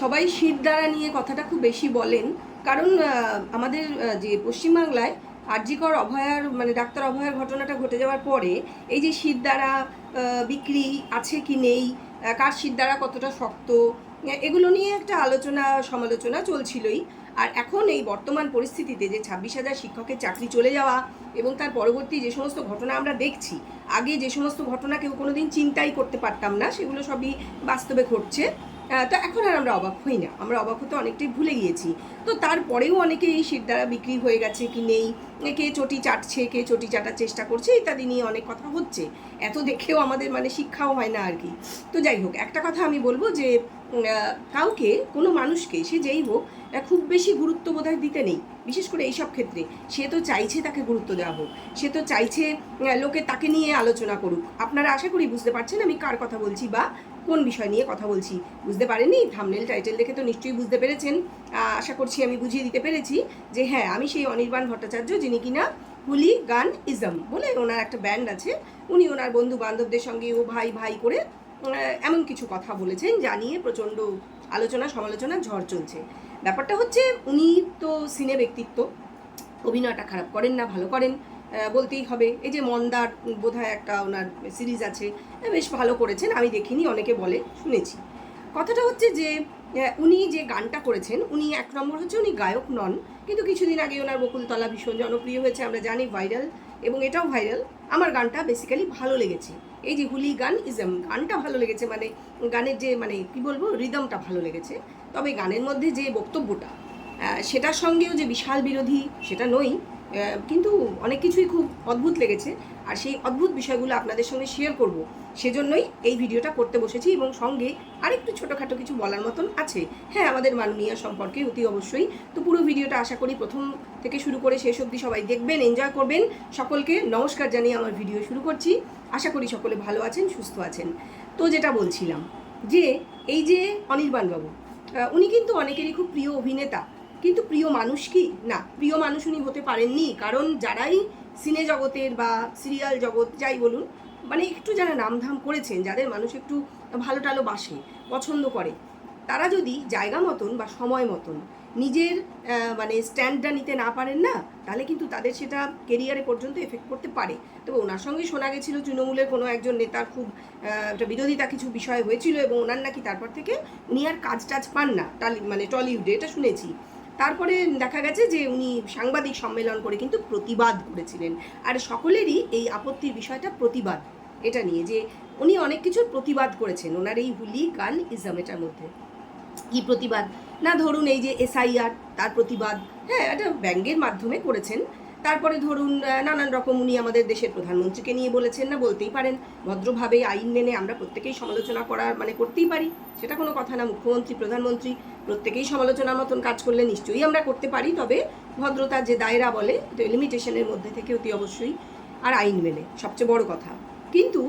সবাই শীত দ্বারা নিয়ে কথাটা খুব বেশি বলেন। কারণ আমাদের যে পশ্চিমবাংলায় আরজিকর অভয়ার মানে ডাক্তার অভয়ার ঘটনাটা ঘটে যাওয়ার পরে, এই যে শীত দ্বারা বিক্রি আছে কি নেই কার শীত দ্বারা কতটা শক্ত, এগুলো নিয়ে একটা আলোচনা, সমালোচনা চলছিলই। আর এখন এই বর্তমান পরিস্থিতিতে যে ছাব্বিশ হাজার শিক্ষকের চাকরি চলে যাওয়া এবং তার পরবর্তী যে সমস্ত ঘটনা আমরা দেখছি, আগে যে সমস্ত ঘটনা কেউ কোনোদিন চিন্তাই করতে পারতাম না, সেগুলো সবই বাস্তবে ঘটছে। তো এখন আর আমরা অবাক হই না। আমরা অবাক হতে অনেকটাই ভুলে গিয়েছি। তো তারপরেও অনেকে এই শীত দ্বারা বিক্রি হয়ে গেছে কি নেই, কে চটি চাটছে, কে চটি চাটার চেষ্টা করছে, ইত্যাদি নিয়ে অনেক কথা হচ্ছে। এত দেখেও আমাদের মানে শিক্ষাও হয় না আর কি। তো যাই হোক, একটা কথা আমি বলব যে কাউকে, কোনো মানুষকে, সে যেই হোক খুব বেশি গুরুত্ব বোধহয় দিতে নেই। বিশেষ করে এইসব ক্ষেত্রে। সে তো চাইছে তাকে গুরুত্ব দেওয়া হোক। সে তো চাইছে লোকে তাকে নিয়ে আলোচনা করুক। আপনারা আশা করি বুঝতে পারছেন আমি কার কথা বলছি বা কোন বিষয় নিয়ে কথা বলছি? বুঝতে পারেনি থামনেল টাইটেল দেখে তো নিশ্চয়ই বুঝতে পেরেছেন। আশা করছি আমি বুঝিয়ে দিতে পেরেছি যে হ্যাঁ আমি সেই অনির্বাণ ভট্টাচার্য যিনি কিনা হুলি গান ইজম বলে ওনার একটা ব্যান্ড আছে। উনি ওনার বন্ধু বান্ধবদের সঙ্গে ও ভাই ভাই করে এমন কিছু কথা বলেছেন যা নিয়ে প্রচণ্ড আলোচনা সমালোচনা ঝড় চলছে। ব্যাপারটা হচ্ছে, উনি তো সিনে ব্যক্তিত্ব, অভিনয়টা খারাপ করেন না, ভালো করেন। বলতেই হবে, এই যে মন্দার বোধহয় একটা ওনার সিরিজ আছে বেশ ভালো করেছেন, আমি দেখিনি, অনেকে বলে, শুনেছি। কথাটা হচ্ছে যে উনি যে গানটা করেছেন, উনি এক নম্বর হচ্ছে উনি গায়ক নন, কিন্তু কিছুদিন আগে ওনার বকুলতলা ভীষণ জনপ্রিয় হয়েছে, আমরা জানি ভাইরাল, এবং এটাও ভাইরাল। আমার গানটা বেসিক্যালি ভালো লেগেছে। এই যে হুলি গান ইজম গানটা ভালো লেগেছে মানে গানের যে মানে কি বলব রিদমটা ভালো লেগেছে। তবে গানের মধ্যে যে বক্তব্যটা সেটার সঙ্গেও যে বিশাল বিরোধী, সেটা নই কিন্তু অনেক কিছুই খুব অদ্ভুত লেগেছে। আর সেই অদ্ভুত বিষয়গুলো আপনাদের সঙ্গে শেয়ার করব। সেজন্যই এই ভিডিওটা করতে বসেছি এবং সঙ্গে আরেকটু ছোটোখাটো কিছু বলার মতন আছে। হ্যাঁ আমাদের মাননীয় সম্পর্কে অতি অবশ্যই। তো পুরো ভিডিওটা আশা করি প্রথম থেকে শুরু করে শেষ অবধি সবাই দেখবেন এনজয় করবেন। সকলকে নমস্কার জানিয়ে আমার ভিডিও শুরু করছি। আশা করি সকলে ভালো আছেন, সুস্থ আছেন। তো যেটা বলছিলাম যে, এই যে অনির্বাণবাবু উনি কিন্তু অনেকেরই খুব প্রিয় অভিনেতা। কিন্তু প্রিয় মানুষ কি? না, প্রিয় মানুষ উনি হতে পারেননি, কারণ যারাই সিনে জগতের বা সিরিয়াল জগৎ যাই বলুন মানে একটু যারা নামধাম করেছেন, যাদের মানুষ একটু ভালো টালো বাসে, পছন্দ করে, তারা যদি জায়গা মতন বা সময় মতন নিজের মানে স্ট্যান্ডটা নিতে না পারেন না, তাহলে কিন্তু তাদের সেটা কেরিয়ারে পর্যন্ত এফেক্ট করতে পারে। তবে ওনার সঙ্গেই শোনা গেছিল তৃণমূলের কোনো একজন নেতার খুব একটা বিরোধিতা কিছু বিষয় হয়েছিল এবং ওনার নাকি তারপর থেকে উনি আর কাজ টাজ পান না মানে টলিউডে, এটা শুনেছি। তারপরে দেখা গেছে যে উনি সাংবাদিক সম্মেলন করে কিন্তু প্রতিবাদ করেছিলেন। আর সকলেরই এই আপত্তির বিষয়টা প্রতিবাদ, এটা নিয়ে যে উনি অনেক কিছুর প্রতিবাদ করেছেন। ওনার এই হুলি গান ইজামেটার মধ্যে। কি প্রতিবাদ? না ধরুন এই যে এসআইআর, তার প্রতিবাদ হ্যাঁ এটা ব্যাঙ্গের মাধ্যমে করেছেন। তারপরে ধরুন নানান রকম উনি আমাদের দেশের প্রধানমন্ত্রীকে নিয়ে বলেছেন না, বলতেই পারেন। ভদ্রভাবে আইন মেনে আমরা প্রত্যেকেই সমালোচনা করার মানে করতেই পারি। সেটা কোনো কথা না, মুখ্যমন্ত্রী, প্রধানমন্ত্রী প্রত্যেকেই সমালোচনার মতন কাজ করলে নিশ্চয়ই আমরা করতে পারি, তবে ভদ্রতার যে দায়রা বলে লিমিটেশনের মধ্যে থেকে অতি অবশ্যই আর আইন মেনে, সবচেয়ে বড় কথা। কিন্তু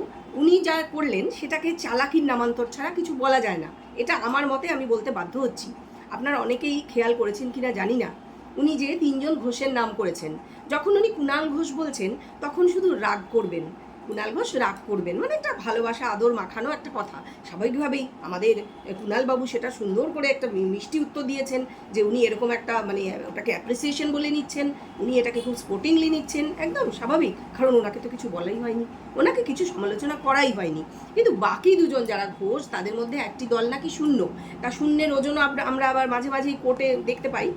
উনি যা করলেন, সেটাকে চালাকির নামান্তর ছাড়া কিছু বলা যায় না। এটা আমার মতে আমি বলতে বাধ্য হচ্ছি। আপনারা অনেকেই খেয়াল করেছেন কিনা জানি না। উনি যে তিনজন ঘোষের নাম করেছেন। যখন উনি কুণাল ঘোষ বলছেন, তখন শুধু রাগ করবেন। কুণাল ঘোষ রাগ করবেন। মানে একটা ভালোবাসা, আদর মাখানো একটা কথা। স্বাভাবিকভাবেই আমাদের কুণালবাবু সেটা সুন্দর করে একটা মিষ্টি উত্তর দিয়েছেন যে উনি এরকম একটা মানে ওটাকে অ্যাপ্রিসিয়েশন বলে নিচ্ছেন। উনি এটাকে খুব স্পোর্টিংলি নিচ্ছেন। একদম স্বাভাবিক। কারণ ওনাকে তো কিছু বলাই হয়নি। ওনাকে কিছু সমালোচনা করাই হয়নি। কিন্তু বাকি দুজন যারা ঘোষ, তাদের মধ্যে একটি দল নাকি শূন্য। তা শূন্যের ওজনও আমরা- আবার মাঝে মাঝেই কোর্টে দেখতে পাই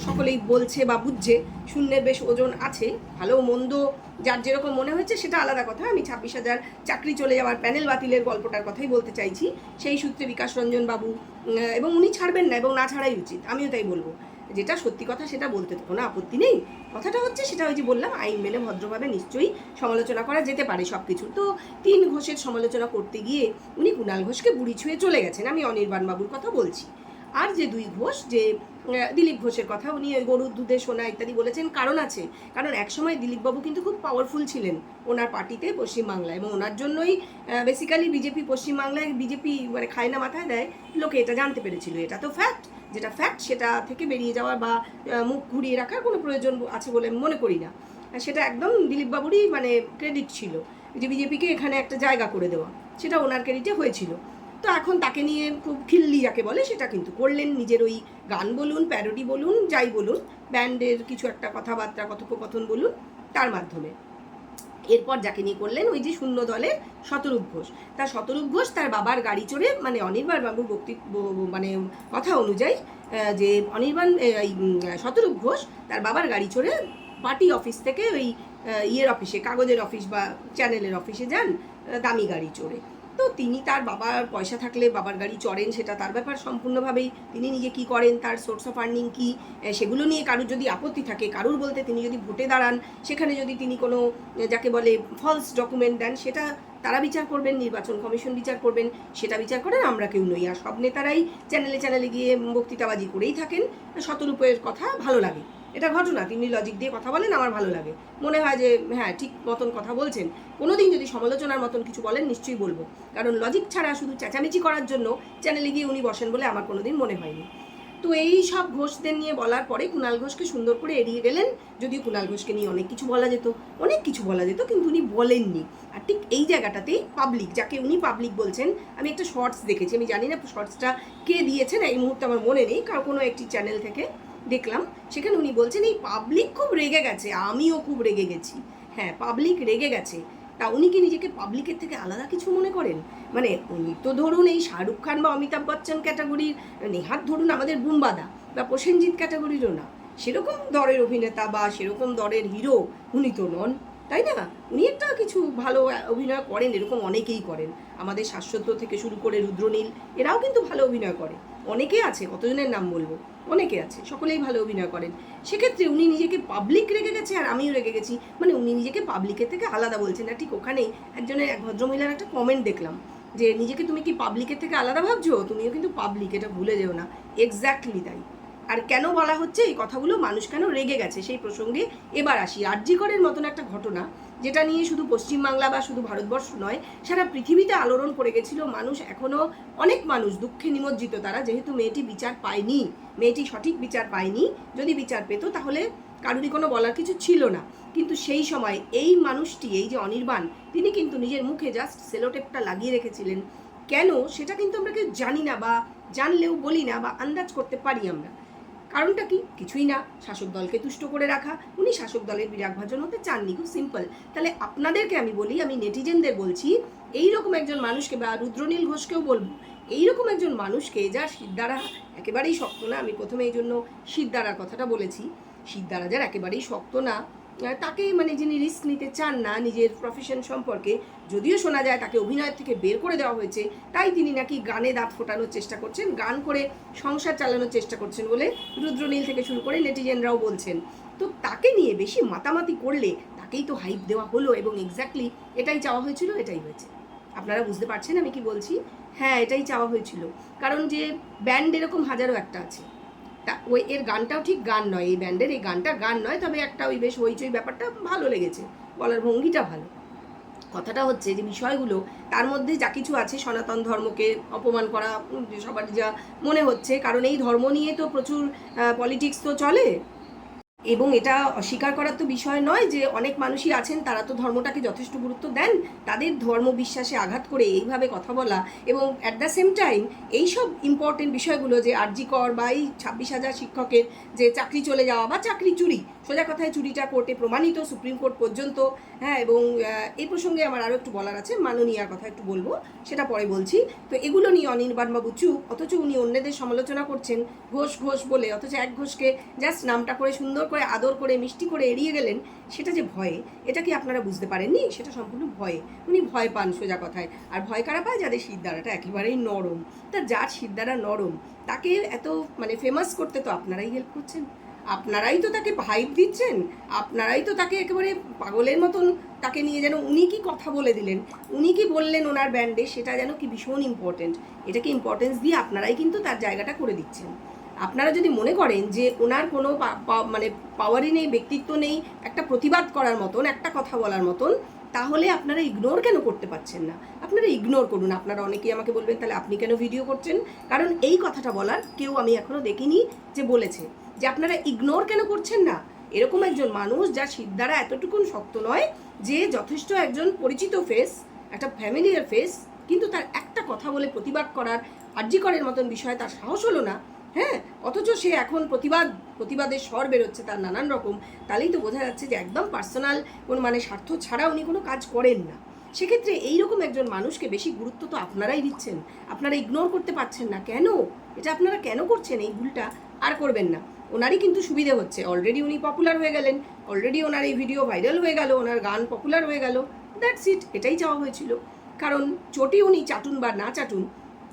সকলেই বলছে বা বুঝছে, শূন্যের বেশ ওজন আছে, ভালো মন্দ, যার যেরকম মনে হয়েছে সেটা আলাদা কথা। আমি ছাব্বিশ হাজার চাকরি চলে যাওয়ার প্যানেল বাতিলের গল্পটার কথাই বলতে চাইছি। সেই সূত্রে বিকাশ রঞ্জন বাবু এবং উনি ছাড়বেন না এবং না ছাড়াই উচিত। আমিও তাই বলব। যেটা সত্যি কথা সেটা বলতে তো কোনো আপত্তি নেই। কথাটা হচ্ছে সেটা ওই যে বললাম, আইন মেনে ভদ্রভাবে নিশ্চয়ই সমালোচনা করা যেতে পারে সব কিছু তো তিন ঘোষের সমালোচনা করতে গিয়ে উনি কুণাল ঘোষকে বুড়ি ছুঁয়ে চলে গেছেন। আমি অনির্বাণ বাবুর কথা বলছি। আর যে দুই ঘোষ, যে দিলীপ ঘোষের কথা উনি ওই গরুর দুধে সোনা ইত্যাদি বলেছেন, কারণ আছে। কারণ একসময় দিলীপবাবু কিন্তু খুব পাওয়ারফুল ছিলেন ওনার পার্টিতে পশ্চিমবাংলায় এবং ওনার জন্যই বেসিক্যালি বিজেপি পশ্চিমবাংলায় বিজেপি মানে খায় না মাথায় দেয়, লোকে এটা জানতে পেরেছিল। এটা তো ফ্যাক্ট যেটা ফ্যাক্ট সেটা থেকে বেরিয়ে যাওয়া বা মুখ ঘুরিয়ে রাখার কোনো প্রয়োজন আছে বলে আমি মনে করি না। সেটা একদম দিলীপবাবুরই মানে ক্রেডিট ছিল যে বিজেপিকে এখানে একটা জায়গা করে দেওয়া। সেটা ওনার ক্রেডিটে হয়েছিল। তো এখন তাকে নিয়ে খুব খিল্লি যাকে বলে, সেটা কিন্তু করলেন নিজের ওই গান বলুন প্যারোডি বলুন, যাই বলুন ব্যান্ডের কিছু একটা কথাবার্তা, কথোপকথন বলুন, তার মাধ্যমে। এরপর যাকে নিয়ে করলেন ওই যে শূন্য দলের শতরূপ ঘোষ। তার শতরূপ ঘোষ তার বাবার গাড়ি চড়ে মানে অনির্বাণ বাবুর বক্তি মানে কথা অনুযায়ী যে অনির্বাণ এই শতরূপ ঘোষ তার বাবার গাড়ি চড়ে পার্টি অফিস থেকে ওই ইয়ের অফিসে, কাগজের অফিস বা চ্যানেলের অফিসে যান দামি গাড়ি চড়ে। তো তিনি তার বাবার পয়সা থাকলে বাবার গাড়ি চড়েন, সেটা তার ব্যাপার। সম্পূর্ণভাবেই তিনি নিজে কি করেন, তার সোর্স অফ আর্নিং কী সেগুলো নিয়ে কারুর যদি আপত্তি থাকে, কারুর বলতে তিনি যদি ভোটে দাঁড়ান, সেখানে যদি তিনি কোনো যাকে বলে ফলস ডকুমেন্ট দেন, সেটা তারা বিচার করবেন, নির্বাচন কমিশন বিচার করবেন, সেটা বিচার করেন আমরা কেউ নই। আর সব নেতারাই চ্যানেলে চ্যানেলে গিয়ে বক্তৃতাবাজি করেই থাকেন। শতরূপের কথা ভালো লাগে। এটা ঘটনা, তিনি লজিক দিয়ে কথা বলেন, আমার ভালো লাগে। মনে হয় যে হ্যাঁ ঠিক মতন কথা বলছেন। কোনোদিন যদি সমালোচনার মতন কিছু বলেন, নিশ্চয়ই বলব। কারণ লজিক ছাড়া শুধু চেঁচামেচি করার জন্য চ্যানেলে গিয়ে উনি বসেন বলে আমার কোনোদিন মনে হয়নি। তো এই সব ঘোষদের নিয়ে বলার পরে কুণাল ঘোষকে সুন্দর করে এড়িয়ে গেলেন। যদিও কুণাল ঘোষকে নিয়ে অনেক কিছু বলা যেত, অনেক কিছু বলা যেত, কিন্তু উনি বলেননি। আর ঠিক এই জায়গাটাতেই পাবলিক যাকে উনি পাবলিক বলছেন, আমি একটা শর্টস দেখেছি। আমি জানি না শর্টসটা কে দিয়েছেন, এই মুহূর্তে আমার মনে নেই। কার কোনো একটি চ্যানেল থেকে দেখলাম, সেখানে উনি বলছেন, এই পাবলিক খুব রেগে গেছে, আমিও খুব রেগে গেছি। হ্যাঁ পাবলিক রেগে গেছে। তা উনি কি নিজেকে পাবলিকের থেকে আলাদা কিছু মনে করেন? মানে উনি তো ধরুন এই শাহরুখ খান বা অমিতাভ বচ্চন ক্যাটাগরির নেহাত ধরুন আমাদের বুম্বাদা বা প্রসেনজিৎ ক্যাটাগরিরও না। সেরকম দরের অভিনেতা বা সেরকম দরের হিরো উনি তো নন। তাই না? উনি একটা কিছু ভালো অভিনয় করেন, এরকম অনেকেই করেন। আমাদের শাশ্বত থেকে শুরু করে রুদ্রনীল, এরাও কিন্তু ভালো অভিনয় করে। অনেকে আছে, কতজনের নাম বলব? অনেকে আছে, সকলেই ভালো অভিনয় করেন। সেক্ষেত্রে উনি নিজেকে পাবলিক রেগে গেছে আর আমিও রেগে গেছি। মানে উনি নিজেকে পাবলিকের থেকে আলাদা বলছেন। না ঠিক ওখানেই একজনের, এক ভদ্রমহিলার একটা কমেন্ট দেখলাম যে, নিজেকে তুমি কি পাবলিকের থেকে আলাদা ভাবছ? তুমিও কিন্তু পাবলিক এটা ভুলে যেও না। এক্স্যাক্টলি তাই। আর কেন বলা হচ্ছে এই কথাগুলো মানুষ কেন রেগে গেছে সেই প্রসঙ্গে এবার আসি। আরজিকরের মতন একটা ঘটনা, যেটা নিয়ে শুধু পশ্চিমবাংলা বা শুধু ভারতবর্ষ নয়, সারা পৃথিবীতে আলোড়ন পড়ে গেছিল মানুষ এখনও অনেক মানুষ দুঃখে নিমজ্জিত তারা, যেহেতু মেয়েটি বিচার পায়নি। মেয়েটি সঠিক বিচার পায়নি। যদি বিচার পেত তাহলে কারুরই কোনো বলার কিছু ছিল না। কিন্তু সেই সময় এই মানুষটি, এই যে অনির্বাণ, তিনি কিন্তু নিজের মুখে জাস্ট সেলোটেপটা লাগিয়ে রেখেছিলেন। কেন? সেটা কিন্তু আমরা কেউ জানি না বা জানলেও বলি না বা আন্দাজ করতে পারি আমরা। কারণটা কি? কিছুই না। শাসক দলকে তুষ্ট করে রাখা। উনি শাসক দলের বিরাগ ভাজন হতে চাননি। খুব সিম্পল তাহলে আপনাদেরকে আমি বলি, আমি নেটিজেনদের বলছি এই রকম একজন মানুষকে বা রুদ্রনীল ঘোষকেও বলব, এইরকম একজন মানুষকে যা সিদ্ধারা একেবারেই শক্ত না, আমি প্রথমে এই জন্য সিদ্ধারার কথাটা বলেছি সিদ্ধারা যার একেবারেই শক্ত না তাকে মানে যিনি রিস্ক নিতে চান না নিজের প্রফেশন সম্পর্কে, যদিও শোনা যায় তাকে অভিনয়ের থেকে বের করে দেওয়া হয়েছে, তাই তিনি নাকি গানে দাঁত ফোটানোর চেষ্টা করছেন, গান করে সংসার চালানোর চেষ্টা করছেন বলে রুদ্রনীল থেকে শুরু করে নেটিজেনরাও বলছেন। তো তাকে নিয়ে বেশি মাতামাতি করলে তাকেই তো হাইপ দেওয়া হলো এবং এক্স্যাক্টলি এটাই চাওয়া হয়েছিল, এটাই হয়েছে। আপনারা বুঝতে পারছেন আমি কি বলছি? হ্যাঁ এটাই চাওয়া হয়েছিল। কারণ যে ব্যান্ড এরকম হাজারো একটা আছে। তা ওই এর গানটাও ঠিক গান নয়, এই ব্যান্ডের এই গানটা গান নয়, তবে একটা ওই বেশ হইচই ব্যাপারটা ভালো লেগেছে, বলার ভঙ্গিটা ভালো। কথাটা হচ্ছে যে বিষয়গুলো, তার মধ্যে যা কিছু আছে সনাতন ধর্মকে অপমান করা সবার যা মনে হচ্ছে, কারণ এই ধর্ম নিয়ে তো প্রচুর পলিটিক্স তো চলে এবং এটা অস্বীকার করার তো বিষয় নয় যে অনেক মানুষই আছেন, তারা তো ধর্মটাকে যথেষ্ট গুরুত্ব দেন। তাদের ধর্ম বিশ্বাসে আঘাত করে এইভাবে কথা বলা এবং অ্যাট দ্য সেম টাইম এই সব ইম্পর্টেন্ট বিষয়গুলো যে আর্জি কর বা এই ছাব্বিশ হাজার শিক্ষকের যে চাকরি চলে যাওয়া বা চাকরি চুরি সোজা কথায় চুরিটা কোর্টে প্রমাণিত, সুপ্রিম কোর্ট পর্যন্ত হ্যাঁ এবং এই প্রসঙ্গে আমার আরও একটু বলার আছে, মাননীয়ার কথা একটু বলব, সেটা পরে বলছি। তো এগুলো নিয়ে অনির্বাণবাবু চুপ, অথচ উনি অন্যদের সমালোচনা করছেন, ঘোষ ঘোষ বলে, অথচ এক ঘোষকে জাস্ট নামটা করে সুন্দর করে, আদর করে, মিষ্টি করে এড়িয়ে গেলেন, সেটা যে ভয়ে, এটা কি আপনারা বুঝতে পারেননি? সেটা সম্পূর্ণ ভয়ে। উনি ভয় পান সোজা কথায়। আর ভয় কারা পায়? যাদের সিদ্ধারাটা একেবারেই নরম। তা যার সিদ্ধারা নরম, তাকে এত মানে ফেমাস করতে তো আপনারাই হেল্প করছেন। আপনারাই তো তাকে হাইপ দিচ্ছেন, আপনারাই তো তাকে একেবারে পাগলের মতন তাকে নিয়ে যেন উনি কি কথা বলে দিলেন, উনি কি বললেন ওনার ব্যান্ডে সেটা যেন কি ভীষণ ইম্পর্টেন্ট এটাকে ইম্পর্টেন্স দিয়ে আপনারাই কিন্তু তার জায়গাটা করে দিচ্ছেন। আপনারা যদি মনে করেন যে ওনার কোনো মানে পাওয়ারই নেই, ব্যক্তিত্ব নেই, একটা প্রতিবাদ করার মতন, একটা কথা বলার মতন, তাহলে আপনারা ইগনোর কেন করতে পারছেন না? আপনারা ইগনোর করুন, আপনারা অনেকেই আমাকে বলবেন, তাহলে আপনি কেন ভিডিও করছেন? কারণ এই কথাটা বলার কেউ আমি এখনও দেখিনি যে বলেছে। যে আপনারা ইগনোর কেন করছেন না? এরকম একজন মানুষ যার সিদ্ধারা এতটুকুন শক্ত নয় যে যথেষ্ট একজন পরিচিত ফেস একটা ফ্যামিলিয়ার ফেস কিন্তু তার একটা কথা বলে প্রতিবাদ করার আর্যিকরের মতন বিষয় তার সাহস হলো না। হ্যাঁ? অথচ সে এখন প্রতিবাদ, প্রতিবাদের স্বর বেরোচ্ছে তার নানান রকম। তাহলেই তো বোঝা যাচ্ছে যে একদম পার্সোনাল কোন মানে স্বার্থ ছাড়া উনি কোনো কাজ করেন না। সেক্ষেত্রে এইরকম একজন মানুষকে বেশি গুরুত্ব তো আপনারাই দিচ্ছেন। আপনারা ইগনোর করতে পারছেন না। কেন? এটা আপনারা কেন করছেন এই ভুলটা? আর করবেন না। ওনারই কিন্তু সুবিধে হচ্ছে। অলরেডি উনি পপুলার হয়ে গেলেন। অলরেডি ওনার এই ভিডিও ভাইরাল হয়ে গেল, ওনার গান পপুলার হয়ে গেল। দ্যাটস ইট এটাই চাওয়া হয়েছিল। কারণ চটি উনি চাটুন বা না চাটুন,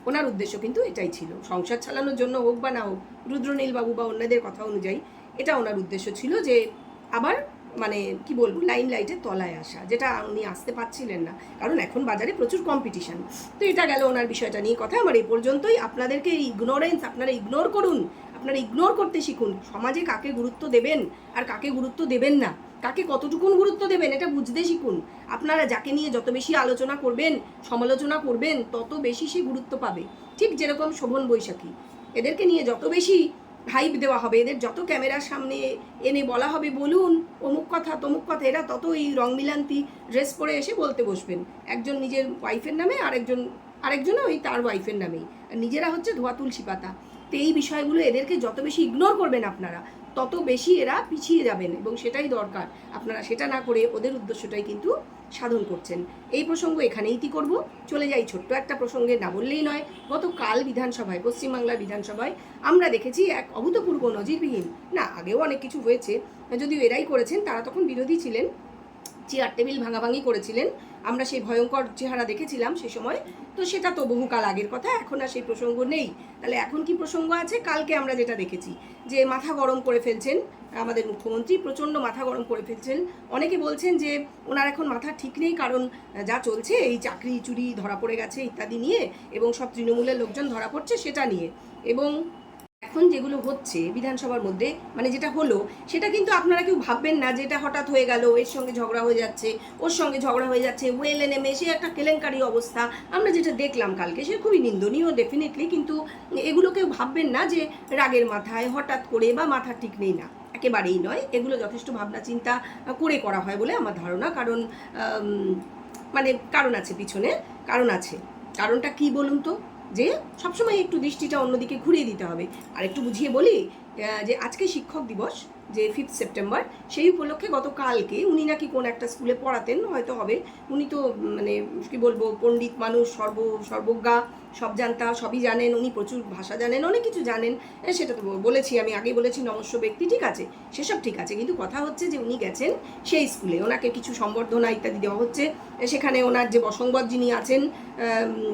ওনার উদ্দেশ্য কিন্তু এটাই ছিল। সংসার চালানোর জন্য হোক বা না হোক, রুদ্রনীলবাবু বা অন্যদের কথা অনুযায়ী এটা ওনার উদ্দেশ্য ছিল যে আবার মানে কি বলব লাইন লাইটের তলায় আসা, যেটা উনি আসতে পারছিলেন না। কারণ এখন বাজারে প্রচুর কম্পিটিশন তো এটা গেল ওনার বিষয়টা নিয়ে কথা। আমার এই পর্যন্তই। আপনাদেরকে ইগনোরেন্স আপনারা ইগনোর করুন। আপনারা ইগনোর করতে শিখুন। সমাজে কাকে গুরুত্ব দেবেন আর কাকে গুরুত্ব দেবেন না? কাকে কতটুকুন গুরুত্ব দেবেন এটা বুঝতে শিখুন। আপনারা যাকে নিয়ে যত বেশি আলোচনা করবেন, সমালোচনা করবেন, তত বেশি সে গুরুত্ব পাবে। ঠিক যেরকম শোভন বৈশাখী। এদেরকে নিয়ে যত বেশি হাইপ দেওয়া হবে, এদের যত ক্যামেরার সামনে এনে বলা হবে, বলুন, অমুক কথা, তমুক কথা, এরা তত এই রং মিলান্তি ড্রেস পরে এসে বলতে বসবেন। একজন নিজের ওয়াইফের নামে, আরেকজন, আরেকজনও ওই তার ওয়াইফের নামেই। আর নিজেরা হচ্ছে ধোয়া তুলসী পাতা। তো এই বিষয়গুলো এদেরকে যত বেশি ইগনোর করবেন আপনারা, তত বেশি এরা পিছিয়ে যাবেন এবং সেটাই দরকার। আপনারা সেটা না করে ওদের উদ্দেশ্যটাই কিন্তু সাধন করছেন। এই প্রসঙ্গ এখানেই ইতি করব। চলে যাই ছোট্ট একটা প্রসঙ্গে, না বললেই নয়, গতকাল বিধানসভায়, পশ্চিমবাংলার বিধানসভায় আমরা দেখেছি এক অভূতপূর্ব নজিরবিহীন, না আগেও অনেক কিছু হয়েছে, যদিও এরাই করেছেন, তারা তখন বিরোধী ছিলেন। চেয়ার টেবিল ভাঙাভাঙি করেছিলেন। আমরা সেই ভয়ঙ্কর চেহারা দেখেছিলাম সে সময়। তো সেটা তো বহুকাল আগের কথা, এখন আর সেই প্রসঙ্গ নেই। তাহলে এখন কি প্রসঙ্গ আছে? কালকে আমরা যেটা দেখেছি, যে মাথা গরম করে ফেলছেন আমাদের মুখ্যমন্ত্রী, প্রচণ্ড মাথা গরম করে ফেলছেন। অনেকে বলছেন যে ওনার এখন মাথা ঠিক নেই, কারণ যা চলছে, এই চাকরি চুরি ধরা পড়ে গেছে ইত্যাদি নিয়ে, এবং সব তৃণমূলের লোকজন ধরা পড়ছে সেটা নিয়ে। এবং এখন যেগুলো হচ্ছে বিধানসভার মধ্যে মানে যেটা হলো, সেটা কিন্তু আপনারা কেউ ভাববেন না যে এটা হঠাৎ হয়ে গেল, এর সঙ্গে ঝগড়া হয়ে যাচ্ছে, ওর সঙ্গে ঝগড়া হয়ে যাচ্ছে ওয়েলে নেমে, সে একটা কেলেঙ্কারি অবস্থা। আমরা যেটা দেখলাম কালকে, সে খুবই নিন্দনীয় ডেফিনেটলি কিন্তু এগুলো কেউ ভাববেন না যে রাগের মাথায় হঠাৎ করে বা মাথা ঠিক নেই না। একেবারেই নয়, এগুলো যথেষ্ট ভাবনা চিন্তা করে করা হয় বলে আমার ধারণা, কারণ মানে কারণ আছে পিছনে, কারণ আছে। কারণটা কি বলুন তো? যে সবসময় একটু দৃষ্টিটা অন্যদিকে ঘুরিয়ে দিতে হবে। আর একটু বুঝিয়ে বলি যে আজকে শিক্ষক দিবস যে ফিফথ সেপ্টেম্বর সেই উপলক্ষে গতকালকে উনি নাকি কোন একটা স্কুলে পড়াতেন হয়তো হবে। উনি তো মানে কি বলব পণ্ডিত মানুষ সর্ব সর্বজ্ঞা সব জানতা সবই জানেন উনি প্রচুর ভাষা জানেন অনেক কিছু জানেন। এ, সেটা তো বলেছি আমি আগে বলেছি নমস্য ব্যক্তি ঠিক আছে? সেসব ঠিক আছে কিন্তু কথা হচ্ছে যে উনি গেছেন সেই স্কুলে ওনাকে কিছু সম্বর্ধনা ইত্যাদি দেওয়া হচ্ছে। সেখানে ওনার যে বসংবদ যিনি আছেন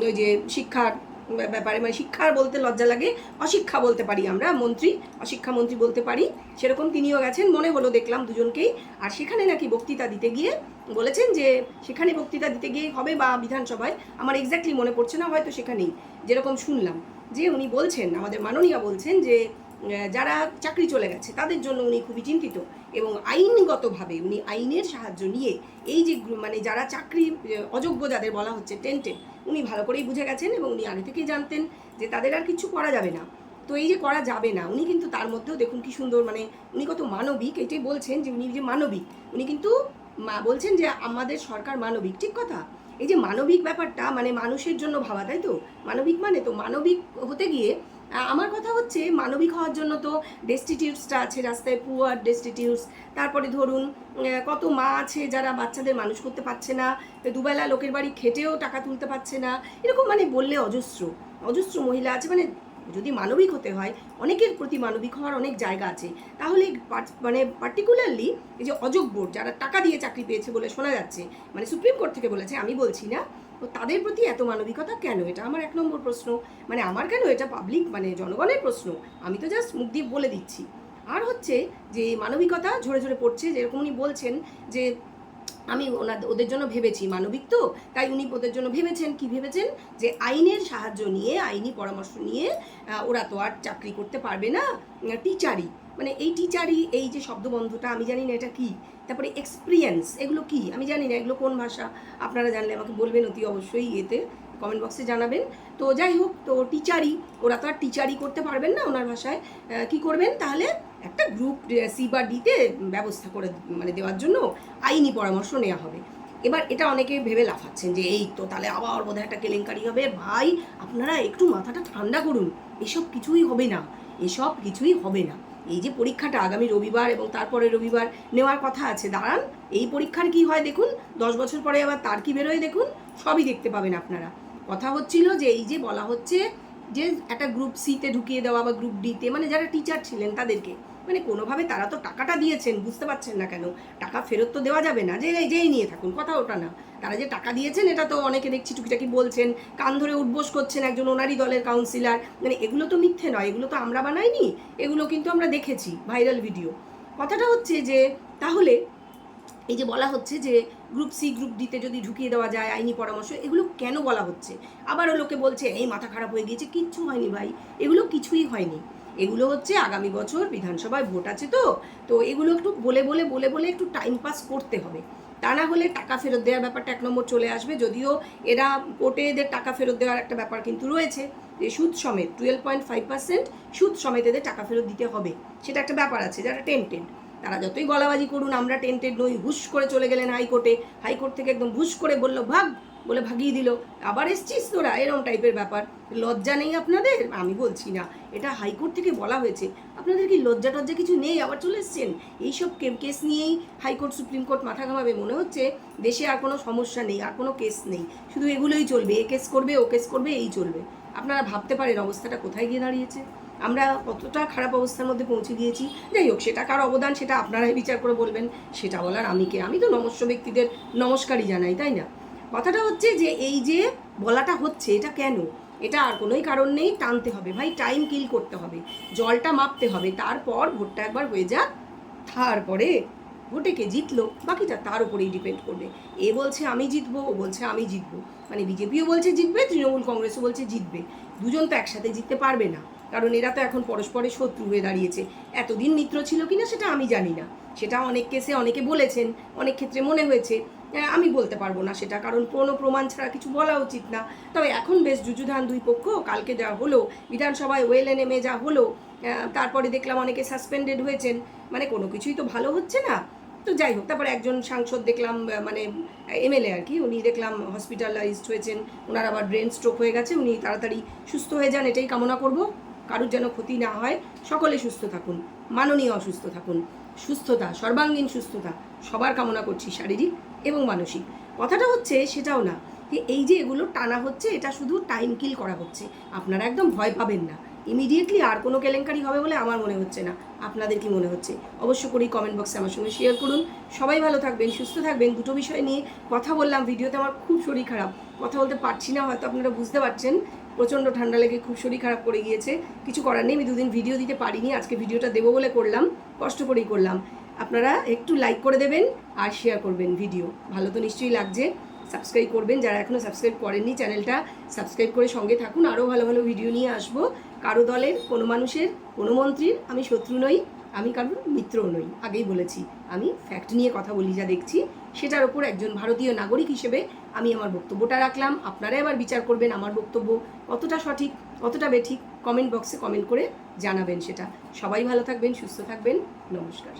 ওই যে শিক্ষার ব্যাপারে মানে শিক্ষার বলতে লজ্জা লাগে, অশিক্ষা বলতে পারি আমরা, মন্ত্রী, অশিক্ষা মন্ত্রী বলতে পারি। সেরকম তিনিও গেছেন, মনে হলো দেখলাম দুজনকেই। আর সেখানে নাকি বক্তৃতা দিতে গিয়ে বলেছেন যে, সেখানে বক্তৃতা দিতে গিয়ে হবে বা বিধানসভায়? আমার এক্স্যাক্টলি মনে পড়ছে না, হয়তো সেখানেই। যেরকম শুনলাম যে উনি বলছেন, আমাদের মাননীয়া বলছেন যে যারা চাকরি চলে গেছে, তাদের জন্য উনি খুবই চিন্তিত এবং আইনগতভাবে উনি আইনের সাহায্য নিয়ে এই যে মানে যারা চাকরি অযোগ্য যাদের বলা হচ্ছে টেন্টে উনি ভালো করেই বুঝে গেছেন এবং উনি আগে থেকেই জানতেন যে তাদের আর কিছু করা যাবে না। তো এই যে করা যাবে না, উনি কিন্তু তার মধ্যেও দেখুন কি সুন্দর মানে উনি কত মানবিক, এটাই বলছেন যে উনি যে মানবিক, উনি কিন্তু বলছেন যে আমাদের সরকার মানবিক, ঠিক কথা? এই যে মানবিক ব্যাপারটা মানে মানুষের জন্য ভাবা, তাই তো? মানবিক মানে তো মানবিক হতে গিয়ে আমার কথা হচ্ছে মানবিক হওয়ার জন্য তো ডেস্টিটিউটসটা আছে রাস্তায় পুয়ার ডেস্টিটিউটস তারপরে ধরুন কত মা আছে যারা বাচ্চাদের মানুষ করতে পারছে না দুবেলা লোকের বাড়ি খেটেও টাকা তুলতে পারছে না, এরকম মানে বললে অজস্র অজস্র মহিলা আছে মানে যদি মানবিক হতে হয়, অনেকের প্রতি মানবিক হওয়ার অনেক জায়গা আছে, তাহলে মানে পার্টিকুলারলি এই যে অযোগ্য যারা টাকা দিয়ে চাকরি পেয়েছে বলে শোনা যাচ্ছে মানে সুপ্রিম কোর্ট থেকে বলেছে, আমি বলছি না তো তাদের প্রতি এত মানবিকতা কেন? এটা আমার এক নম্বর প্রশ্ন। মানে আমার কেন এটা পাবলিক মানে জনগণের প্রশ্ন? আমি তো জাস্ট মুখ দিয়ে বলে দিচ্ছি। আর হচ্ছে যে মানবিকতা ঝরে ঝরে পড়ছে, যেরকম উনি বলছেন যে আমি ওনাদের ওদের জন্য ভেবেছি। মানবিক তো, তাই উনি ওদের জন্য ভেবেছেন। কি ভেবেছেন? যে আইনের সাহায্য নিয়ে, আইনি পরামর্শ নিয়ে ওরা তো আর চাকরি করতে পারবে না, টিচারই। মানে এই টিচারই এই যে শব্দবন্ধটা, আমি জানি না এটা কি। তারপরে এক্সপিরিয়েন্স এগুলো কি? আমি জানি না, এগুলো কোন ভাষা? আপনারা জানলে আমাকে বলবেন, অতি অবশ্যই এতে কমেন্ট বক্সে জানাবেন। তো যাই হোক, তো টিচারই ওরা তো আর টিচারই করতে পারবেন না ওনার ভাষায়। কি করবেন? তাহলে একটা গ্রুপ সি বা ডিতে ব্যবস্থা করে মানে দেওয়ার জন্য আইনি পরামর্শ নেওয়া হবে। এবার এটা অনেকে ভেবে লাফাচ্ছেন যে, এই তো তাহলে আবার বোধহয় একটা কেলেঙ্কারি হবে। ভাই, আপনারা একটু মাথাটা ঠান্ডা করুন। এসব কিছুই হবে না। এসব কিছুই হবে না। এই যে পরীক্ষাটা আগামী রবিবার এবং তারপরে রবিবার নেওয়ার কথা আছে, দাঁড়ান। এই পরীক্ষার কি হয় দেখুন, দশ বছর পরে আবার তার কি বেরোয় দেখুন, সবই দেখতে পাবেন আপনারা। কথা হচ্ছিল যে এই যে বলা হচ্ছে যে একটা গ্রুপ সিতে ঢুকিয়ে দেওয়া বা গ্রুপ ডিতে মানে যারা টিচার ছিলেন তাদেরকে মানে কোনোভাবে তারা তো টাকাটা দিয়েছেন, বুঝতে পারছেন না কেন? টাকা ফেরত তো দেওয়া যাবে না, যে যেই নিয়ে থাকুন, কথা ওটা না। তারা যে টাকা দিয়েছেন, এটা তো অনেকে দেখছি টুকিটাকি বলছেন, কান ধরে উঠবোস করছেন একজন ওনারই দলের কাউন্সিলর মানে এগুলো তো মিথ্যে নয়, এগুলো তো আমরা বানাইনি, এগুলো কিন্তু আমরা দেখেছি ভাইরাল ভিডিও কথাটা হচ্ছে যে, তাহলে এই যে বলা হচ্ছে যে গ্রুপ সি গ্রুপ ডিতে যদি ঢুকিয়ে দেওয়া যায়, আইনি পরামর্শ, এগুলো কেন বলা হচ্ছে? আবারও লোকে বলছে, এই মাথা খারাপ হয়ে গিয়েছে, কিচ্ছু হয়নি ভাই। এগুলো কিছুই হয়নি। এগুলো হচ্ছে আগামী বছর বিধানসভায় ভোট আছে তো তো এগুলো একটু বলে বলে বলে বলে একটু টাইম পাস করতে হবে। তা না হলে টাকা ফেরত দেওয়ার ব্যাপারটা এক নম্বর চলে আসবে, যদিও এরা কোর্টে এদের টাকা ফেরত দেওয়ার একটা ব্যাপার কিন্তু রয়েছে যে সুদ সমেত টুয়েলভ পয়েন্ট ফাইভ পার্সেন্ট সুদ সমেত এদের টাকা ফেরত দিতে হবে, সেটা একটা ব্যাপার আছে, যারা টেন্টেড তারা যতই গলাবাজি করুন, আমরা টেন্টেড নই, হুশ করে চলে গেলেন হাইকোর্টে, হাইকোর্ট থেকে একদম হুশ করে বলল, ভাগ বলে ভাগিয়ে দিল। আবার এসছিস তোরা? এরকম টাইপের ব্যাপার। লজ্জা নেই আপনাদের? আমি বলছি না। এটা হাইকোর্ট থেকে বলা হয়েছে। আপনাদের কি লজ্জা টজ্জা কিছু নেই? আবার চলে এসছেন? এইসব কেস নিয়েই হাইকোর্ট, সুপ্রিম কোর্ট মাথা ঘামাবে মনে হচ্ছে? দেশে আর কোনো সমস্যা নেই, আর কোনো কেস নেই। শুধু এগুলোই চলবে। এ কেস করবে, ও কেস করবে, এই চলবে। আপনারা ভাবতে পারেন অবস্থাটা কোথায় গিয়ে দাঁড়িয়েছে? আমরা কতটা খারাপ অবস্থার মধ্যে পৌঁছে গিয়েছি? যাই হোক, সেটা কার অবদান সেটা আপনারাই বিচার করে বলবেন। সেটা বলার আমি কে? আমি তো নমস্য ব্যক্তিদের নমস্কারই জানাই, তাই না? কথাটা হচ্ছে যে এই যে বলাটা হচ্ছে, এটা কেন? এটা আর কোনোই কারণ নেই, টানতে হবে ভাই টাইম কিল করতে হবে। জলটা মাপতে হবে, তারপর ভোটটা একবার হয়ে যাক, তারপরে ভোটে কে জিতলো, বাকিটা তার উপরেই ডিপেন্ড করবে। এ বলছে আমি জিতবো, ও বলছে আমি জিতবো। মানে বিজেপিও বলছে জিতবে, তৃণমূল কংগ্রেসও বলছে জিতবে। দুজন তো একসাথে জিততে পারবে না, কারণ এরা তো এখন পরস্পরের শত্রু হয়ে দাঁড়িয়েছে। এতদিন মিত্র ছিল কিনা সেটা আমি জানি না। সেটা অনেক কেসে অনেকে বলেছেন, অনেক ক্ষেত্রে মনে হয়েছে। আমি বলতে পারব না সেটা, কারণ কোনো প্রমাণ ছাড়া কিছু বলা উচিত না। তবে এখন বেশ যুযুধান দুই পক্ষ, কালকে যা হলো, বিধানসভায় ওয়েলে নেমে যা হলো তারপরে দেখলাম অনেকে সাসপেন্ডেড হয়েছেন মানে কোনো কিছুই তো ভালো হচ্ছে না। তো যাই হোক, তারপরে একজন সাংসদ দেখলাম মানে এমএলএ আর কি, উনি দেখলাম হসপিটালাইজড হয়েছেন ওনার আবার ব্রেন স্ট্রোক হয়ে গেছে, উনি তাড়াতাড়ি সুস্থ হয়ে যান, এটাই কামনা করব। কারুর যেন ক্ষতি না হয়, সকলে সুস্থ থাকুন, মাননীয় অসুস্থ থাকুন। সুস্থতা, সর্বাঙ্গীন সুস্থতা, সবার কামনা করছি শারীরিক এবং মানসিক। কথাটা হচ্ছে, সেটাও না, যে এই যে এগুলো টানা হচ্ছে, এটা শুধু টাইম কিল করা হচ্ছে। আপনারা একদম ভয় পাবেন না। ইমিডিয়েটলি আর কোনো কেলেঙ্কারি হবে বলে আমার মনে হচ্ছে না। আপনাদের কি মনে হচ্ছে? অবশ্য করেই কমেন্ট বক্সে আমার সঙ্গে শেয়ার করুন। সবাই ভালো থাকবেন, সুস্থ থাকবেন। দুটো বিষয় নিয়ে কথা বললাম, ভিডিওতে আমার খুব শরীর খারাপ। কথা বলতে পারছি না, হয়তো আপনারা বুঝতে পারছেন। প্রচণ্ড ঠান্ডা লেগে খুব শরীর খারাপ করে গিয়েছে। কিছু করার নেই, আমি দুদিন ভিডিও দিতে পারিনি, আজকে ভিডিওটা দেবো বলে করলাম, কষ্ট করেই করলাম। আপনারা একটু লাইক করে দেবেন আর শেয়ার করবেন ভিডিও ভালো তো নিশ্চয়ই লাগছে সাবস্ক্রাইব করবেন। যারা এখনও সাবস্ক্রাইব করেননি চ্যানেলটা সাবস্ক্রাইব করে সঙ্গে থাকুন। আরও ভালো ভালো ভিডিও নিয়ে আসব। কারও দলের, কোনো মানুষের, কোনো মন্ত্রীর, আমি শত্রু নই, আমি কারোর মিত্রও নই। আগেই বলেছি, আমি ফ্যাক্ট নিয়ে কথা বলি, যা দেখছি, সেটার ওপর একজন ভারতীয় নাগরিক হিসেবে আমি আমার বক্তব্যটা রাখলাম। আপনারাই আবার বিচার করবেন আমার বক্তব্য কতটা সঠিক, কতটা বেঠিক কমেন্ট বক্সে কমেন্ট করে জানাবেন সেটা। সবাই ভালো থাকবেন, সুস্থ থাকবেন। নমস্কার।